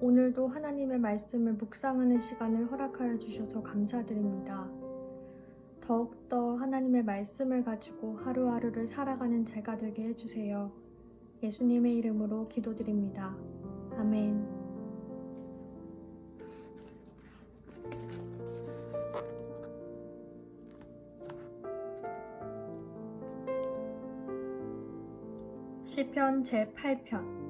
오늘도 하나님의 말씀을 묵상하는 시간을 허락하여 주셔서 감사드립니다. 더욱더 하나님의 말씀을 가지고 하루하루를 살아가는 제가 되게 해주세요. 예수님의 이름으로 기도드립니다. 아멘. 시편 제8편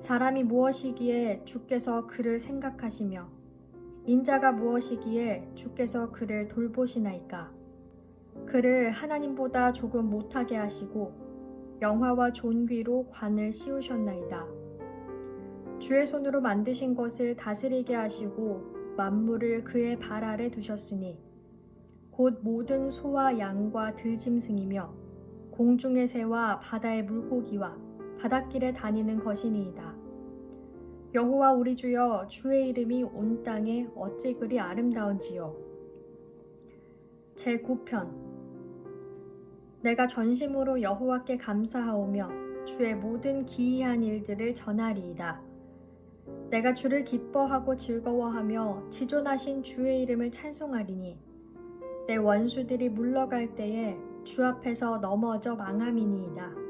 사람이 무엇이기에 주께서 그를 생각하시며 인자가 무엇이기에 주께서 그를 돌보시나이까? 그를 하나님보다 조금 못하게 하시고 영화와 존귀로 관을 씌우셨나이다. 주의 손으로 만드신 것을 다스리게 하시고 만물을 그의 발 아래 두셨으니 곧 모든 소와 양과 들짐승이며 공중의 새와 바다의 물고기와 바닷길에 다니는 것이니이다. 여호와 우리 주여 주의 이름이 온 땅에 어찌 그리 아름다운지요. 제9편 내가 전심으로 여호와께 감사하오며 주의 모든 기이한 일들을 전하리이다. 내가 주를 기뻐하고 즐거워하며 지존하신 주의 이름을 찬송하리니 내 원수들이 물러갈 때에 주 앞에서 넘어져 망함이니이다.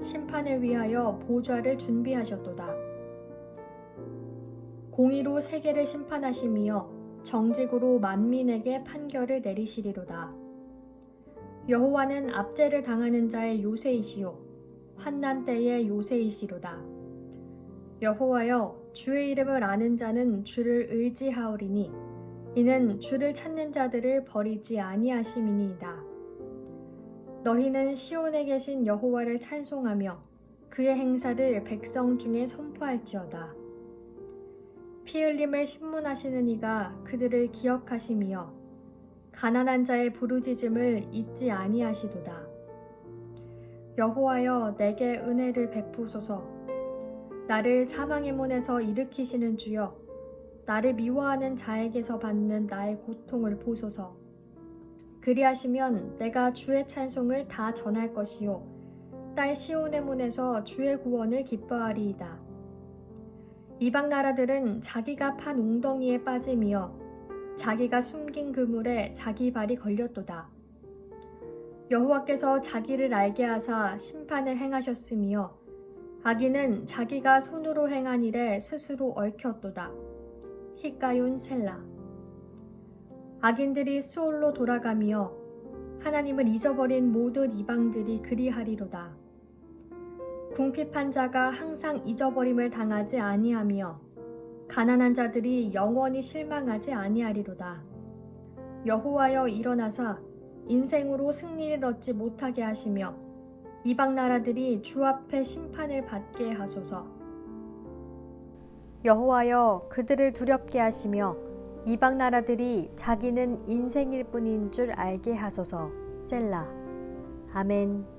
심판을 위하여 보좌를 준비하셨도다. 공의로 세계를 심판하시며 정직으로 만민에게 판결을 내리시리로다. 여호와는 압제를 당하는 자의 요새이시요 환난 때의 요새이시로다. 여호와여 주의 이름을 아는 자는 주를 의지하오리니 이는 주를 찾는 자들을 버리지 아니하심이니이다. 너희는 시온에 계신 여호와를 찬송하며 그의 행사를 백성 중에 선포할지어다. 피 흘림을 신문하시는 이가 그들을 기억하시며 가난한 자의 부르짖음을 잊지 아니하시도다. 여호와여 내게 은혜를 베푸소서. 나를 사망의 문에서 일으키시는 주여 나를 미워하는 자에게서 받는 나의 고통을 보소서. 그리하시면 내가 주의 찬송을 다 전할 것이요 딸 시온의 문에서 주의 구원을 기뻐하리이다. 이방 나라들은 자기가 판 웅덩이에 빠짐이여 자기가 숨긴 그물에 자기 발이 걸렸도다. 여호와께서 자기를 알게 하사 심판을 행하셨으며 악인은 자기가 손으로 행한 일에 스스로 얽혔도다. 히가윤 셀라 악인들이 수올로 돌아가며 하나님을 잊어버린 모든 이방들이 그리하리로다. 궁핍한 자가 항상 잊어버림을 당하지 아니하며 가난한 자들이 영원히 실망하지 아니하리로다. 여호와여 일어나사 인생으로 승리를 얻지 못하게 하시며 이방 나라들이 주 앞에 심판을 받게 하소서. 여호와여 그들을 두렵게 하시며 이방 나라들이 자기는 인생일 뿐인 줄 알게 하소서. 셀라. 아멘.